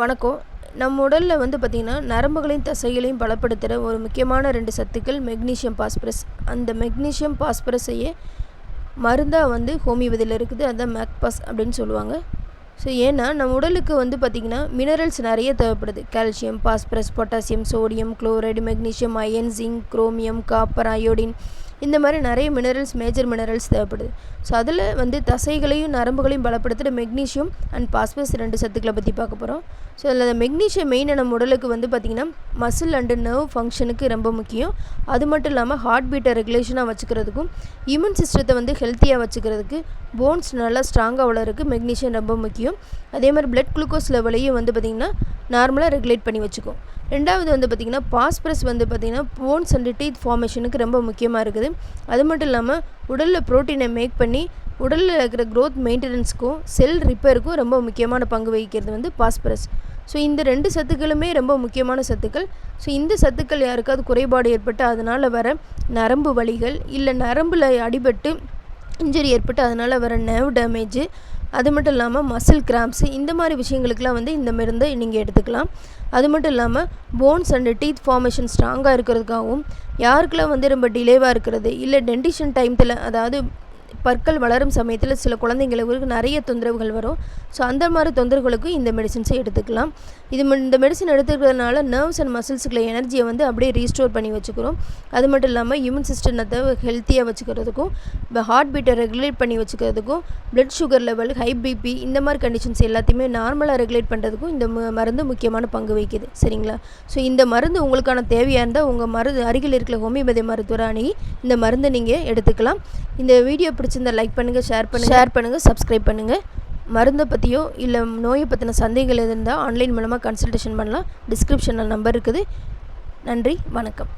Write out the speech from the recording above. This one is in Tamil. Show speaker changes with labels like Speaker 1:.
Speaker 1: வணக்கம். நம்ம உடலில் வந்து பார்த்திங்கன்னா நரம்புகளையும் தசைகளையும் பலப்படுத்துகிற ஒரு முக்கியமான ரெண்டு சத்துக்கள் மெக்னீஷியம் பாஸ்பரஸ் அந்த மெக்னீஷியம் பாஸ்பரஸையே மருந்தாக வந்து ஹோமியோபதியில் இருக்குது. அதுதான் மேக்பாஸ் அப்படின்னு சொல்லுவாங்க. ஸோ ஏன்னா நம்ம உடலுக்கு வந்து பார்த்திங்கன்னா மினரல்ஸ் நிறைய தேவைப்படுது. Calcium phosphorus potassium sodium chloride magnesium iron zinc chromium copper iodine இந்த மாதிரி நிறைய மினரல்ஸ் மேஜர் மினரல்ஸ் தேவைப்படுது. ஸோ அதில் வந்து தசைகளையும் நரம்புகளையும் பலப்படுத்துகிற மெக்னீஷியம் அண்ட் பாஸ்பஸ் ரெண்டு சத்துக்களை பற்றி பார்க்க போகிறோம் ஸோ அதில் மெக்னீஷியம் மெயின் நம்ம உடலுக்கு வந்து பார்த்திங்கன்னா மசில் அண்டு நர்வ் ஃபங்க்ஷனுக்கு ரொம்ப முக்கியம். அது மட்டும் இல்லாமல் ஹார்ட் பீட்டை ரெகுலேஷனாக வச்சுக்கிறதுக்கும் இம்யூன் சிஸ்டத்தை வந்து ஹெல்த்தியாக வச்சுக்கிறதுக்கு போன்ஸ் நல்லா ஸ்ட்ராங்காக வளருக்கு மெக்னீஷியம் ரொம்ப முக்கியம். அதே மாதிரி பிளட் குளுக்கோஸ் லெவலையும் வந்து பார்த்திங்கன்னா நார்மலாக ரெகுலேட் பண்ணி வச்சுக்கும். ரெண்டாவது வந்து பார்த்திங்கன்னா பாஸ்பரஸ் வந்து பார்த்திங்கன்னா போன்ஸ் அண்ட் டீத் ஃபார்மேஷனுக்கு ரொம்ப முக்கியமாக இருக்குது. அது மட்டும் இல்லாமல் உடலில் ப்ரோட்டீனை மேக் பண்ணி உடலில் இருக்கிற க்ரோத் மெயின்டெனன்ஸ்க்கும் செல் ரிப்பேருக்கும் ரொம்ப முக்கியமான பங்கு வகிக்கிறது வந்து பாஸ்பரஸ். ஸோ இந்த ரெண்டு சத்துக்களுமே ரொம்ப முக்கியமான சத்துக்கள். ஸோ இந்த சத்துக்கள் யாருக்காவது குறைபாடு ஏற்பட்டு அதனால் வர நரம்பு வலிகள் இல்லை நரம்பில் அடிபட்டு இன்ஜுரி ஏற்பட்டு அதனால் வர நர்வ் டேமேஜு அது மட்டும் இல்லாமல் மசில் கிராம்ஸு இந்த மாதிரி விஷயங்களுக்கெலாம் வந்து இந்த மருந்தை நீங்கள் எடுத்துக்கலாம். அது மட்டும் இல்லாமல் போன்ஸ் அண்டு டீத் ஃபார்மேஷன் ஸ்ட்ராங்காக இருக்கிறதுக்காகவும் யாருக்கெல்லாம் வந்து ரொம்ப டிலேவாக இருக்கிறது இல்லை டென்டிஷன் டைமத்தில் அதாவது பற்கள் வளரும் சமயத்தில் சில குழந்தைங்களுக்கு நிறைய தொந்தரவுகள் வரும். ஸோ அந்த மாதிரி தொந்தரவுகளுக்கும் இந்த மெடிசின்ஸை எடுத்துக்கலாம். இது இந்த மெடிசன் எடுத்துக்கிறதுனால நர்வ்ஸ் அண்ட் மசில்ஸுக்குள்ள எனர்ஜியை வந்து அப்படியே ரீஸ்டோர் பண்ணி வச்சுக்கிறோம். அது மட்டும் இல்லாமல் இம்யூன் சிஸ்டத்தை ஹெல்த்தியாக வச்சுக்கிறதுக்கும் இப்போ ஹார்ட் பீட்டை ரெகுலேட் பண்ணி வச்சுக்கிறதுக்கும் blood sugar level high BP இந்த மாதிரி கண்டிஷன்ஸ் எல்லாத்தையுமே நார்மலாக ரெகுலேட் பண்ணுறதுக்கும் இந்த மருந்து முக்கியமான பங்கு வகிக்குது. சரிங்களா? ஸோ இந்த மருந்து உங்களுக்கான தேவையாக இருந்தால் உங்கள் மருந்து அருகில் இருக்கிற ஹோமியோபதி மருத்துவரை அணுகி இந்த மருந்தை நீங்கள் எடுத்துக்கலாம். இந்த வீடியோ பிடிச்சிருந்தா லைக் பண்ணுங்கள் ஷேர் பண்ணுங்கள் ஷேர் பண்ணுங்கள் சப்ஸ்கிரைப் பண்ணுங்கள் மருந்தை பற்றியோ இல்லை நோயை பற்றின சந்தேகங்கள் இருந்தால் ஆன்லைன் மூலமாக கன்சல்டேஷன் பண்ணலாம். டிஸ்கிரிப்ஷனில் நம்பர் இருக்குது. நன்றி வணக்கம்.